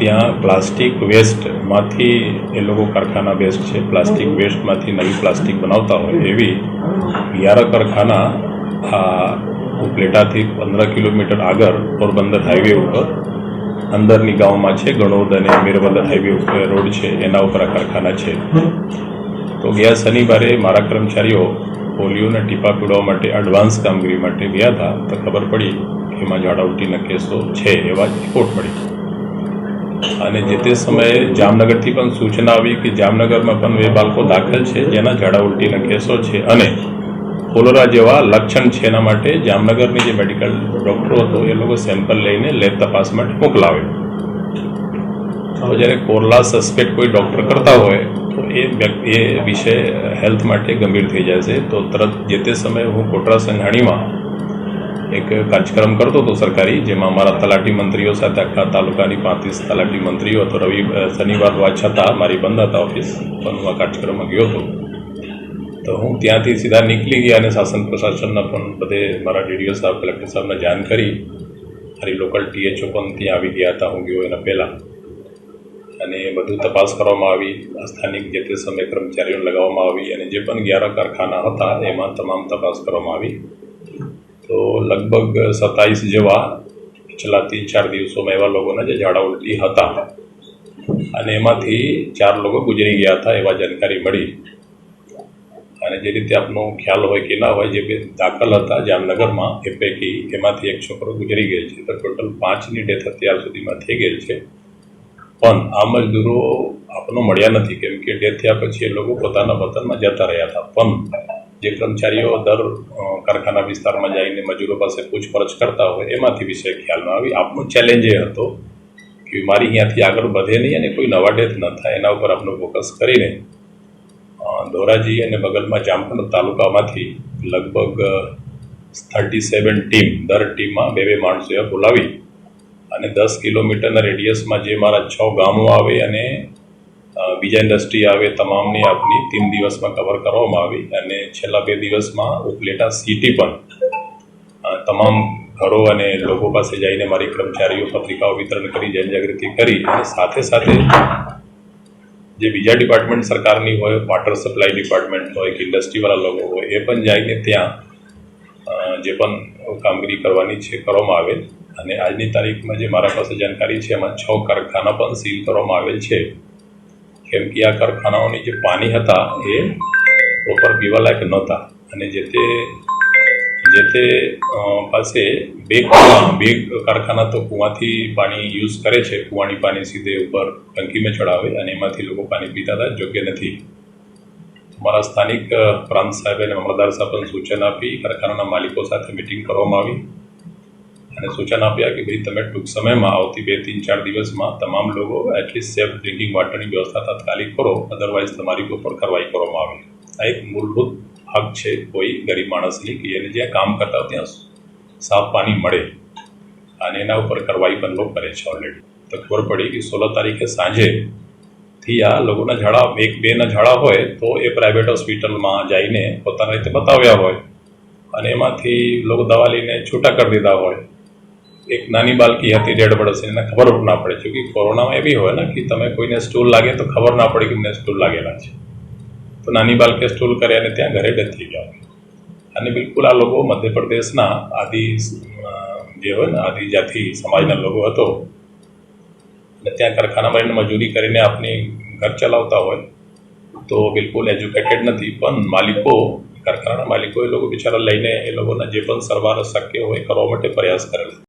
ત્યાં પ્લાસ્ટિક વેસ્ટમાંથી એ લોકો કારખાના બેસ્ટ છે, પ્લાસ્ટિક વેસ્ટમાંથી નવી પ્લાસ્ટિક બનાવતા હોય એવી વ્યારા કારખાના આ ઉપલેટાથી પંદર કિલોમીટર આગળ પોરબંદર હાઈવે ઉપર અંદરની ગામમાં છે, ગણોદ અને મીરબંદર હાઈવે ઉપર રોડ છે, એના ઉપર આ કારખાના છે. તો ગયા શનિવારે મારા કર્મચારીઓ પોલિયોના ટીપા પીડવા માટે એડવાન્સ કામગીરી માટે ગયા હતા, તો ખબર પડી કે એમાં ઝાડા કેસો છે એવા રિપોર્ટ મળી. અને જે તે સમયે જામનગરથી પણ સૂચના આવી કે જામનગરમાં પણ બે બાળકો દાખલ છે, જેના ઝાડા ઉલટીના કેસો છે અને કોલોરા જેવા લક્ષણ છે એના માટે જામનગરની જે મેડિકલ ડૉક્ટરો હતો, એ લોકો સેમ્પલ લઈને લેબ તપાસ માટે મોકલાવે. તો જ્યારે કોરલા સસ્પેક્ટ કોઈ ડૉક્ટર કરતા હોય, તો એ વ્યક્તિ, એ વિષય હેલ્થ માટે ગંભીર થઈ જાય છે. તો તરત જે તે સમયે હું કોટરા સંઘાણીમાં એક કાર્યક્રમ કરતો હતો સરકારી, જેમાં અમારા તલાટી મંત્રીઓ સાથે આખા તાલુકાની પાંત્રીસ તલાટી મંત્રીઓ હતો. રવિ શનિવાર હોવા છતાં મારી બંધ હતા ઓફિસ પણ હું આ કાર્યક્રમમાં ગયો હતો. તો હું ત્યાંથી સીધા નીકળી ગયા અને શાસન પ્રશાસનના પણ બધે મારા ડીડીઓ સાહેબ, કલેક્ટર સાહેબને જાણ કરી. મારી લોકલ ટીએચઓ પણ ત્યાં આવી ગયા હતા, હું ગયો એના પહેલાં. અને બધું તપાસ કરવામાં આવી સ્થાનિક જે તે સમય કર્મચારીઓને લગાવવામાં આવી અને જે પણ ગ્યારહ કારખાના હતા, એમાં તમામ તપાસ કરવામાં આવી. લગભગ સત્તાવીસ જેવા છેલ્લા ત્રણ ચાર દિવસોમાં એવા લોકોના જે ઝાડા ઉલટી હતા. અને એમાંથી ચાર લોકો ગુજરી ગયા હતા એવા જાણકારી મળી. અને જે રીતે આપનો ખ્યાલ હોય કે ના હોય, જે બે દાખલ હતા જામનગરમાં, એ પૈકી એમાંથી એક છોકરો ગુજરી ગયેલ છે. તો ટોટલ પાંચની ડેથ અત્યાર સુધીમાં થઈ ગયેલ છે. પણ આ મજદૂરો આપણો મળ્યા નથી, કેમ કે ડેથ થયા પછી એ લોકો પોતાના વતનમાં જતા રહ્યા હતા. પણ જે કર્મચારીઓ દર કારખાના વિસ્તારમાં જઈને મજૂરો પાસે પૂછપરછ કરતા હોય, એમાંથી વિષય ખ્યાલમાં આવી. આપનો ચેલેન્જ એ હતો કે મારી અહીંયાથી આગળ વધે નહીં અને કોઈ નવા ડેથ ન થાય. એના ઉપર આપણું ફોકસ કરીને ધોરાજી અને બગલમાં જામકંડ તાલુકામાંથી લગભગ થર્ટી સેવન ટીમ દર ટીમમાં બે બે માણસોએ બોલાવી અને દસ કિલોમીટરના રેડિયસમાં જે મારા છ ગામો આવે અને બીજા ઇન્ડસ્ટ્રી આવે તમામની આપની ત્રણ દિવસમાં કવર કરવામાં આવી અને છેલ્લા બે દિવસમાં ઉપલેટા સિટી પણ તમામ ઘરો અને લોકો પાસે જઈને મારી કર્મચારીઓ પત્રિકાઓ વિતરણ કરી, જનજાગૃતિ કરી અને સાથે સાથે જે બીજા ડિપાર્ટમેન્ટ સરકારની હોય વોટર સપ્લાય ડિપાર્ટમેન્ટ હોય કે ઇન્ડસ્ટ્રીવાળા લોકો હોય, એ પણ જઈને ત્યાં જે પણ કામગીરી કરવાની છે, કરવામાં આવેલ અને આજની તારીખમાં જે મારા પાસે જાણકારી છે, એમાં છ કારખાના પણ સીલ કરવામાં આવેલ છે. કેમ કે આ કારખાનાઓની જે પાણી હતા એ પ્રોપર પીવાલાયક નહોતા. અને જે તે જે તે પાસે બે કુવા, બે કારખાના તો કૂવાથી પાણી યુઝ કરે છે. કૂવાની પાણી સીધે ઉપર ટંકીમાં ચડાવે અને એમાંથી લોકો પાણી પીતા હતા. યોગ્ય નથી. મારા સ્થાનિક પ્રાંત સાહેબ અને મામલતદાર સાહેબ પણ સૂચન આપી કારખાનાના માલિકો સાથે મિટિંગ કરવામાં આવી. અને સૂચન આપ્યા કે ભાઈ તમે ટૂંક સમયમાં આવતી બે ત્રણ ચાર દિવસમાં તમામ લોકો એટલીસ્ટ સેફ ડ્રિંકિંગ વોટરની વ્યવસ્થા તાત્કાલિક કરો અધરવાઇઝ તમારી ઉપર કાર્યવાહી કરવામાં આવે. આ એક મૂળભૂત હક છે કોઈ ગરીબ માણસની કે એને જ્યાં કામ કરતા ત્યાં સાફ પાણી મળે અને એના ઉપર કાર્યવાહી પણ લોકો કરે છે ઓલરેડી તો ખબર પડી કે સોળ તારીખે સાંજે થી આ લોકોના ઝાડા, એક બેના ઝાડા હોય તો એ પ્રાઇવેટ હોસ્પિટલમાં જઈને પોતાના રીતે બતાવ્યા હોય અને એમાંથી લોકો દવા લઈને છૂટા કરી દીધા હોય. એક નાની બાળકી હતી દેઢ વર્ષની એને ખબર ના પડે છે કે કોરોનામાં એવી હોય ને કે તમે કોઈને સ્ટૂલ લાગે તો ખબર ના પડે કે મને સ્ટૂલ લાગેલા છે. તો નાની બાળકે સ્ટૂલ કરે અને ત્યાં ઘરે ડેથ થઈ ગયા અને બિલકુલ આ લોકો મધ્યપ્રદેશના આદિ જે હોય ને આદિજાતિ સમાજના લોકો હતો. અને ત્યાં કારખાનામાં રહીને મજૂરી કરીને આપની ઘર ચલાવતા હોય તો બિલકુલ એજ્યુકેટેડ નથી, પણ માલિકો, કારખાનાના માલિકો એ લોકો બિચારા લઈને એ લોકોના જે પણ સરવારો શક્ય હોય કરવા માટે પ્રયાસ કરેલા